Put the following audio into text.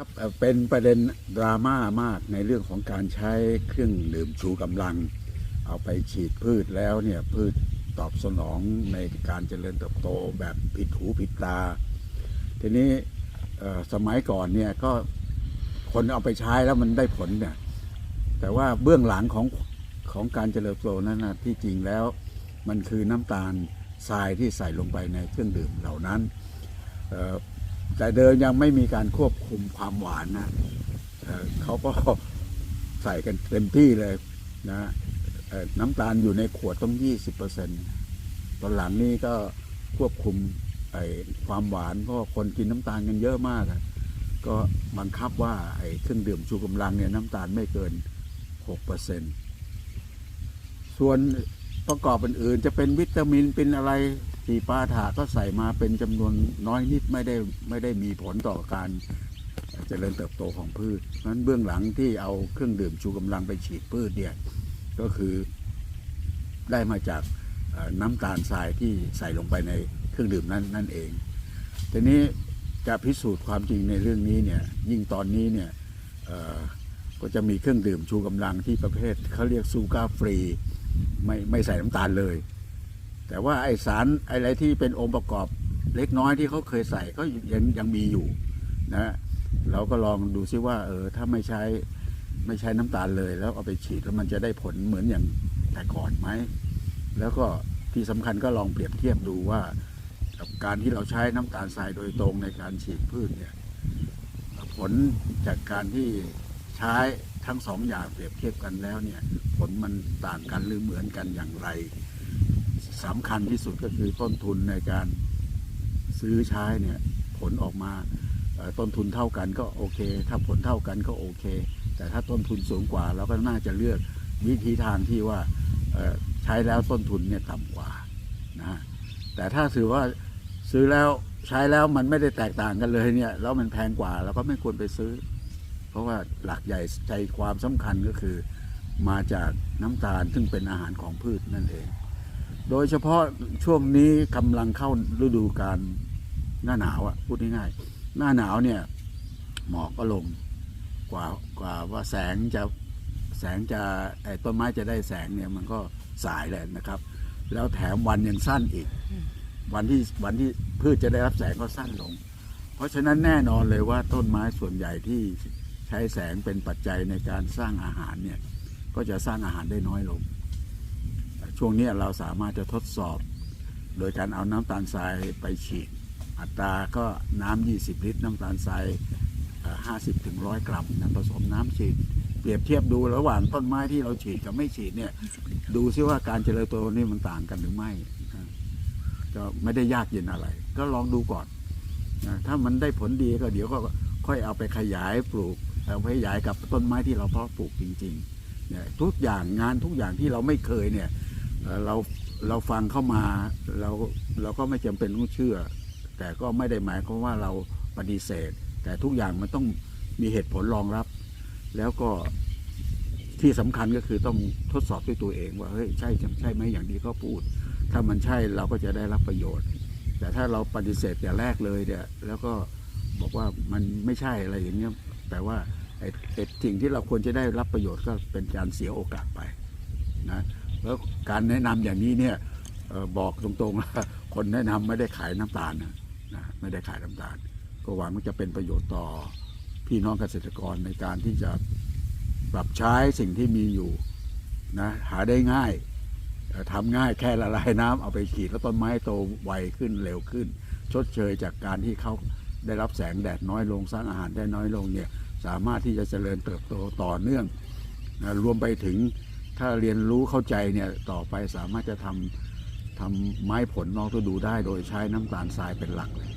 ครับเป็นประเด็นดราม่ามากในเรื่องของการใช้เครื่องดื่มชูกำลัง เอาไปฉีดพืชแล้วเนี่ยพืชตอบสนองในการเจริญเติบโตแบบผิดหูผิดตา ทีนี้สมัยก่อนเนี่ยก็คนเอาไปใช้แล้วมันได้ผลเนี่ยแต่ว่าเบื้องหลังของของการเจริญเติบโตนั้นนะที่จริงแล้วมันคือน้ำตาลทรายที่ใส่ลงไปในเครื่องดื่มเหล่านั้นเแต่เดิมยังไม่มีการควบคุมความหวานนะเขาก็ใส่กันเต็มที่เลยนะน้ำตาลอยู่ในขวดต้อง20%ตอนหลังนี้ก็ควบคุมไอ้ความหวานเพราะคนกินน้ำตาลกันเยอะมากก็บังคับว่าไอ้เครื่องดื่มชูกำลังเนี่ยน้ำตาลไม่เกิน6%ส่วนประกอบอื่นๆจะเป็นวิตามินเป็นอะไร สีปาถาก็ใส่มาเป็นจำนวนน้อยนิดไม่ได้ไม่ได้มีผลต่อการเจริญเติบโตของพืชเพราะฉะนั้นเบื้องหลังที่เอาเครื่องดื่มชูกำลังไปฉีดพืชเนี่ยก็คือได้มาจากน้ำตาลทรายที่ใส่ลงไปในเครื่องดื่มนั้นนั่นเองทีนี้จะพิสูจน์ความจริงในเรื่องนี้เนี่ยยิ่งตอนนี้เนี่ยก็จะมีเครื่องดื่มชูกำลังที่ประเภทเขาเรียกซูการ์ฟรีไม่ไม่ใส่น้ำตาลเลย แต่ว่าไอสารอะไรที่เป็นองค์ประกอบเล็กน้อยที่เขาเคยใส่ก็ยังยังมีอยู่นะเราก็ลองดูซิว่า เออถ้าไม่ใช้ไม่ใช้น้ำตาลเลย แล้วเอาไปฉีดแล้วมันจะได้ผลเหมือนอย่างแต่ก่อนไหมแล้วก็ที่สำคัญก็ลองเปรียบเทียบดูว่ากับการที่เราใช้น้ำตาลทรายโดยตรงในการฉีดพืชเนี่ยผลจากการที่ใช้ทั้งสองอย่างเปรียบเทียบกันแล้วเนี่ย ผลมันต่างกันหรือเหมือนกันอย่างไร สำคัญที่สุดก็คือต้นทุนในการซื้อใช้เนี่ยผลออกมาต้นทุนเท่ากันก็โอเค ถ้าผลเท่ากันก็โอเค แต่ถ้าต้นทุนสูงกว่าเราก็น่าจะเลือกวิธีทางที่ว่าใช้แล้วต้นทุนเนี่ยต่ำกว่านะแต่ถ้าถือว่าซื้อแล้วใช้แล้วมันไม่ได้แตกต่างกันเลยเนี่ยแล้วมันแพงกว่าเราก็ไม่ควรไปซื้อ เพราะว่าหลักใหญ่ใจความสำคัญก็คือ มาจากน้ำตาลซึ่งเป็นอาหารของพืชนั่นเอง โดยเฉพาะช่วงนี้กำลังเข้าฤดูการหน้าหนาวอะพูดง่ายๆหน้าหนาวเนี่ย หมอกก็ลงกว่ากว่าว่าแสงจะแสงจะไอ้ต้นไม้จะได้แสงเนี่ยมันก็สายเลยนะครับ แล้วแถมวันยังสั้นอีก วันที่วันที่พืชจะได้รับแสงก็สั้นลง เพราะฉะนั้นแน่นอนเลยว่าต้นไม้ส่วนใหญ่ที่ใช้แสงเป็นปัจจัยในการสร้างอาหารเนี่ยก็จะสร้างอาหารได้น้อยลง ช่วงนี้เราสามารถจะทดสอบ โดยการเอาน้ำตาลทรายไปฉีด อัตราก็น้ำ 20 ลิตร น้ำตาลทรายเอ่อ50ถึง100 กรัมนะผสมน้ำฉีด เปรียบเทียบดูระหว่างต้นไม้ที่เราฉีดกับไม่ฉีดเนี่ย ดูซิว่าการเจริญเติบโตนี่มันต่างกันหรือไม่นะก็ไม่ได้ยากเย็นอะไร ก็ลองดูก่อนนะถ้ามันได้ผลดีก็เดี๋ยวก็ค่อยเอาไปขยายปลูกเอาไปขยายกับต้นไม้ที่เราเพาะปลูกจริงๆเนี่ยทุกอย่างงานทุกอย่างที่เราไม่เคยเนี่ย เราเราฟังเข้ามาเราเราก็ไม่จำเป็นต้องเชื่อ แต่ก็ไม่ได้หมายความว่าเราปฏิเสธ แต่ทุกอย่างมันต้องมีเหตุผลรองรับ แล้วก็ที่สำคัญก็คือต้องทดสอบด้วยตัวเองว่าเฮ้ยใช่ใช่ไหมอย่างที่เขาพูด ถ้ามันใช่เราก็จะได้รับประโยชน์ แต่ถ้าเราปฏิเสธแต่แรกเลยเนี่ยแล้วก็บอกว่ามันไม่ใช่อะไรอย่างเงี้ยแปลว่าไอ้สิ่งที่เราควรจะได้รับประโยชน์ก็เป็นการเสียโอกาสไปนะ แล้วการแนะนำอย่างนี้เนี่ยออบอกตรงๆว่าคนแนะนำไม่ได้ขายน้ำตาลนะไม่ได้ขายน้ำตาล ก็หวังว่าจะเป็นประโยชน์ต่อพี่น้องเกษตรกรในการที่จะปรับใช้สิ่งที่มีอยู่นะหาได้ง่ายทำง่ายแค่ละลายน้ำเอาไปฉีดแล้วต้นไม้โตไวขึ้นเร็วขึ้น ชดเชยจากการที่เขาได้รับแสงแดดน้อยลงสร้างอาหารได้น้อยลงเนี่ยสามารถที่จะเจริญเติบโตต่อเนื่องนะรวมไปถึง ถ้าเรียนรู้เข้าใจเนี่ยต่อไปสามารถจะทำทำไม้ผลนอกฤดูได้โดยใช้น้ำตาลทรายเป็นหลักเลย